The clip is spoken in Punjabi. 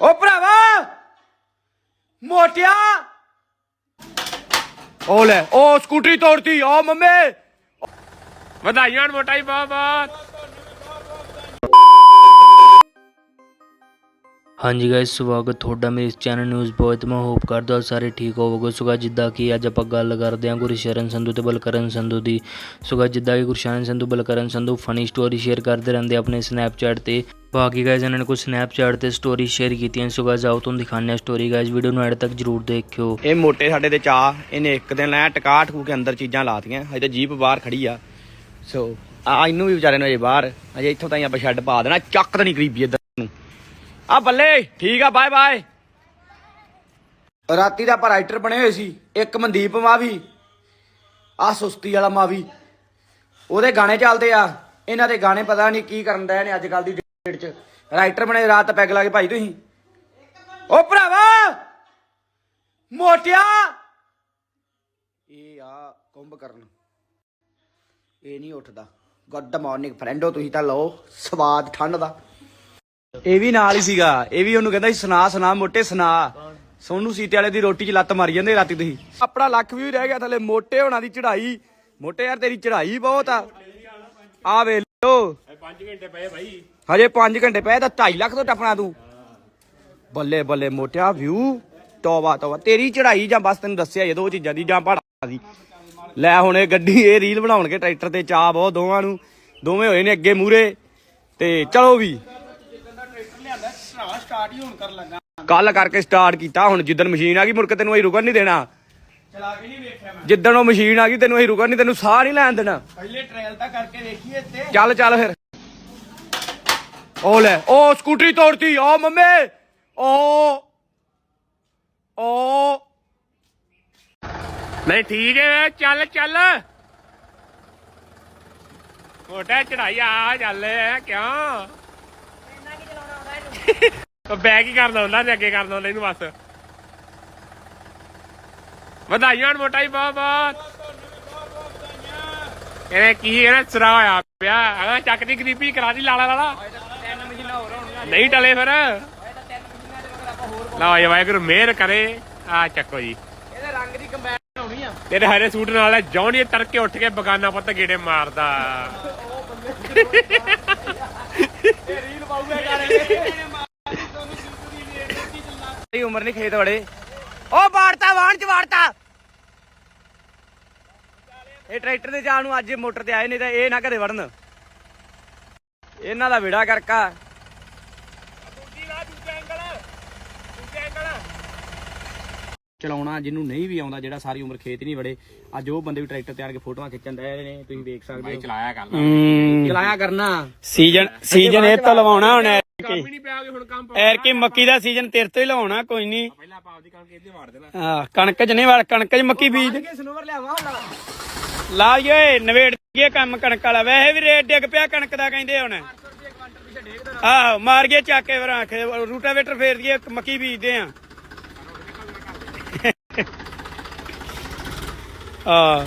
ਓ ਭਰਾਵਾ! ਮੋਟਿਆ! ਓ ਲੈ ਓ ਸਕੂਟਰੀ ਤੋੜਤੀ ਓ ਮੰਮੇ! ਵਧਾਈਆਂ ਹੋਣ ਮੋਟਾ ਹੀ ਬਹੁਤ ਬਹੁਤ ਹਾਂਜੀ ਗਾਇਸ ਸਵਾਗਤ ਤੁਹਾਡਾ ਮੇਰੇ ਇਸ ਚੈਨਲ ਨਿਊਜ਼ ਬੋਏ ਮੈਂ ਹੋਪ ਕਰਦਾ ਸਾਰੇ ਠੀਕ ਹੋਵੋਗੇ। ਸੋ guys, ਜਿੱਦਾਂ ਕਿ ਅੱਜ ਆਪਾਂ ਗੱਲ ਕਰਦੇ ਹਾਂ ਗੁਰਸ਼ਰਨ ਸੰਧੂ ਤੇ ਬਲਕਰਨ ਸੰਧੂ ਦੀ। ਸੋ guys, ਜਿੱਦਾਂ ਕਿ Gursharan Sandhu Balkaran Sandhu funny story share ਕਰਦੇ ਰਹਿੰਦੇ ਆਪਣੇ ਸਨੈਪਚੈਟ ਤੇ। ਬਾਕੀ ਗਾਇਜ਼ ਇਹਨਾਂ ਨੇ ਕੁਝ ਸਨੈਪਚੈਟ ਤੇ ਸਟੋਰੀ ਸ਼ੇਅਰ ਕੀਤੀਆਂ। ਸੋ ਗਾਇਸ ਆਓ ਤੁਹਾਨੂੰ ਦਿਖਾਉਂਦੇ ਹਾਂ ਸਟੋਰੀ ਗਾਇਸ ਵੀਡੀਓ ਨੂੰ ਐਡ ਤੱਕ ਜਰੂਰ ਦੇਖਿਓ। ਇਹ ਮੋਟੇ ਸਾਡੇ ਤੇ ਚਾ ਇਹਨੇ ਇੱਕ ਦਿਨ ਲੈ ਟਕਾ ਟਕੂ ਕੇ ਅੰਦਰ ਚੀਜ਼ਾਂ ਲਾਤੀਆਂ। ਹਜੇ ਤਾਂ ਜੀਪ ਬਾਹਰ ਖੜੀ ਆ। ਸੋ ਆ ਇਹਨੂੰ ਵੀ ਵਿਚਾਰੇ ਨੂੰ ਅਜੇ ਬਾਹਰ। ਅਜੇ ਇੱਥੋਂ ਤਾਈਂ ਆਪਾਂ ਛੱਡ ਪਾ ਦੇਣਾ। ਚੱਕ ਤਾਂ ਨਹੀਂ ਗਰੀਬੀ ਇੱਧਰ ਨੂੰ। ਆ ਬੱਲੇ, ਠੀਕ ਆ, ਬਾਏ ਬਾਏ। ਰਾਤੀ ਦਾ ਆਪਾਂ ਰਾਈਟਰ ਬਣੇ ਹੋਏ ਸੀ, ਇੱਕ ਮਨਦੀਪ ਮਾਵੀ ਆ ਸੁਸਤੀ ਵਾਲਾ ਮਾਵੀ। ਉਹਦੇ ਗਾਣੇ ਚੱਲਦੇ ਆ, ਇਹਨਾਂ ਦੇ ਗਾਣੇ ਪਤਾ ਨਹੀਂ ਕੀ ਕਰਨ ਦਾ ਨੇ ਅੱਜ ਕੱਲ ਦੀ ਡੇਟ 'ਚ। ਰਾਈਟਰ ਬਣੇ, ਰਾਤ ਪੈਗ ਲਾ ਕੇ ਭਾਈ ਤੁਸੀਂ। ਓ ਭਰਾਵਾ, ਮੋਟਿਆ। ਇਹ ਆ ਕੁੰਭ ਕਰਨ ਇਹ ਨਹੀਂ ਉੱਠਦਾ। ਗੁੱਡ ਮਾਰਨਿੰਗ ਫਰੈਂਡੋ ਤੁਸੀਂ ਤਾਂ ਲਓ, ਸਵਾਦ ਠੰਡ ਦਾ। ਇਹ ਵੀ ਨਾਲ ਹੀ ਸੀਗਾ। ਇਹ ਵੀ ਉਹਨੂੰ ਕਹਿੰਦਾ ਸੀ ਸੁਣਾ ਸੁਣਾ ਮੋਟੇ ਸੁਣਾ। ਸੋਨੂ ਸੀਤੇ ਵਾਲੇ ਦੀ ਰੋਟੀ 'ਚ ਲੱਤ ਮਾਰੀ ਜਾਂਦੇ ਰਾਤੀ ਤੁਸੀਂ। ਆਪਣਾ ਲੱਖ ਵੀ ਰਹਿ ਗਿਆ ਥੱਲੇ ਮੋਟੇ ਹੋਣਾ ਦੀ ਚੜਾਈ ਮੋਟੇ ਯਾਰ ਤੇਰੀ ਚੜਾਈ ਬਹੁਤ ਆ। ਆ ਵੇ ਲੋ 5 ਘੰਟੇ ਪਏ ਭਾਈ ਹਜੇ 5 ਘੰਟੇ ਪਏ ਤਾਂ 2.5 ਲੱਖ ਤੋਂ ਟੱਪਣਾ ਤੂੰ। ਬੱਲੇ ਬੱਲੇ ਮੋਟਿਆ ਵਿਊ ਤੋਬਾ ਤੋਬਾ। ਤੇਰੀ ਚੜਾਈ ਜਾਂ ਬਸ ਤੈਨੂੰ ਦੱਸਿਆ ਇਹ ਦੋ ਚੀਜ਼ਾਂ ਦੀ ਜਾਂ ਪਹਾੜਾਂ ਦੀ। ਲੈ ਹੁਣ ਇਹ ਗੱਡੀ ਇਹ ਰੀਲ ਬਣਾਉਣਗੇ ਟਰੈਕਟਰ ਤੇ ਚਾਹ ਬਹੁਤ ਦੋਵਾਂ ਨੂੰ। ਦੋਵੇਂ ਹੋਏ ਨੇ ਅੱਗੇ ਮੂਰੇ ਤੇ ਚਲੋ ਵੀ। ਕੱਲ ਕਰਕੇ ਸਟਾਰਟ ਕੀਤਾ ਹੁਣ ਜਿੱਦਣ ਮਸ਼ੀਨ ਆ ਗਈ ਮੁੜ ਕੇ ਤੈਨੂੰ ਅਸੀਂ ਰੁਕਣ ਨਹੀਂ ਦੇਣਾ। ਚਲਾ ਕੇ ਨਹੀਂ ਵੇਖਿਆ ਮੈਂ। ਜਿੱਦਣ ਉਹ ਮਸ਼ੀਨ ਆ ਗਈ ਤੈਨੂੰ ਅਸੀਂ ਰੁਕਣ ਨਹੀਂ ਤੈਨੂੰ ਸਾਹ ਨਹੀਂ ਲੈਣ ਦੇਣਾ। ਪਹਿਲੇ ਟ੍ਰਾਇਲ ਤਾਂ ਕਰਕੇ ਵੇਖੀਏ ਤੇ ਚੱਲ ਚੱਲ ਫਿਰ। ਓ ਲੈ ਓ ਸਕੂਟਰੀ ਤੋੜਤੀ ਓ ਮੰਮੇ ਓ ਓ ਨਹੀਂ ਠੀਕ ਹੈ ਚੱਲ ਚੱਲ। ਮੋਟਾ ਚੜਾਈ ਆ ਚੱਲ ਕਿਉਂ? ਉਹ ਬੈਗ ਹੀ ਕਰਦਾ ਹੁੰਦਾ ਤੇ ਅੱਗੇ ਕਰਦਾ ਹੁੰਦਾ ਇਹਨੂੰ ਬਸ। ਵਧਾਈਆਂ ਹੋਣ ਮੋਟਾ ਹੀ ਬਹੁਤ ਬਹੁਤ। ਇਹ ਕੀ ਹੈ ਨਾ ਸਰਾ ਹੋਇਆ ਪਿਆ। ਅਗਾ ਚੱਕ ਦੀ ਗਰੀਬੀ ਕਰਾ ਦੀ ਲਾਲਾ ਲਾਲਾ। ਨਹੀਂ ਟਲੇ ਫਿਰ। ਲਓ ਜੀ ਵਾਹਿਗੁਰੂ ਮਿਹਰ ਕਰੇ। ਆ ਚੱਕੋ ਜੀ। ਇਹਦੇ ਰੰਗ ਦੀ ਕੰਬਾਈਨ ਹੋਣੀ ਆ। ਤੇਰੇ ਹਰੇ ਸੂਟ ਨਾਲ ਜੌਣੀ ਤੜਕੇ ਉੱਠ ਕੇ ਬਗਾਨਾ ਪੁੱਤ ਗੇੜੇ ਮਾਰਦਾ ਰੀਲ ਪਾਉਗਾ ਕਰੇ ਇਹ ਉਮਰ ਨਹੀਂ ਖੇਤ ਵੜੇ। ਓ ਬਾੜਤਾ ਵਾਹਣ ਚ ਵਾੜਤਾ। ਇਹ ਟਰੈਕਟਰ ਦੇ ਜਾਣ ਨੂੰ ਅੱਜ ਮੋਟਰ ਤੇ ਆਏ ਨਹੀਂ ਤਾਂ ਇਹ ਨਾ ਕਦੇ ਵੜਨ। ਇਹਨਾਂ ਦਾ ਵਿੜਾ ਕਰਕਾ ਚਲਾਉਣਾ ਜਿਹਨੂੰ ਨਹੀਂ ਵੀ ਆਉਂਦਾ ਜਿਹੜਾ ਸਾਰੀ ਉਮਰ ਖੇਤ ਨਹੀਂ ਵੜੇ। ਅੱਜ ਉਹ ਬੰਦੇ ਵੀ ਟਰੈਕਟਰ ਤੇ ਆਣ ਕੇ ਫੋਟੋਆਂ ਖਿੱਚਣ ਦੇ ਨੇ ਤੁਸੀਂ ਵੇਖ ਸਕਦੇ ਹੋ। ਚਲਾਇਆ ਕਰ ਚਲਾਇਆ ਕਰਨਾ। ਸੀਜ਼ਨ ਸੀਜ਼ਨ ਇਹ ਤੋਂ ਲਵਾਉਣਾ ਹੁਣ। ਕੰਮ ਹੀ ਨਹੀਂ ਪਿਆ ਹੁਣ ਕੰਮ ਐਰ ਕੀ ਮੱਕੀ ਦਾ ਸੀਜ਼ਨ ਤੇਰੇ ਤੋਂ ਹੀ ਲਵਾਉਣਾ ਕੋਈ ਨਹੀਂ ਪਹਿਲਾਂ ਆਪਾਂ ਆਪਦੀ ਕਣਕ ਇੱਥੇ ਵਾੜ ਦੇਣਾ। ਹਾਂ ਕਣਕ ਚ ਨਹੀਂ ਵੜ ਕਣਕ ਚ ਮੱਕੀ ਬੀਜ ਦੇ। ਸਨੋਵਰ ਲਿਆਵਾ ਲਾ। ਓਏ ਨਵੇੜ ਗਿਆ ਕੰਮ ਕਣਕ ਵਾਲਾ। ਵੈਸੇ ਵੀ ਰੇਟ ਡਿੱਗ ਪਿਆ ਕਣਕ ਦਾ ਕਹਿੰਦੇ ਹੁਣ। ਆਹ ਮਾਰ ਗਿਆ ਚੱਕ ਕੇ ਫਿਰ ਆਖੇ ਰੂਟਾਵੇਟਰ ਫੇਰ ਦਈਏ ਮੱਕੀ ਬੀਜਦੇ ਆ। ਆ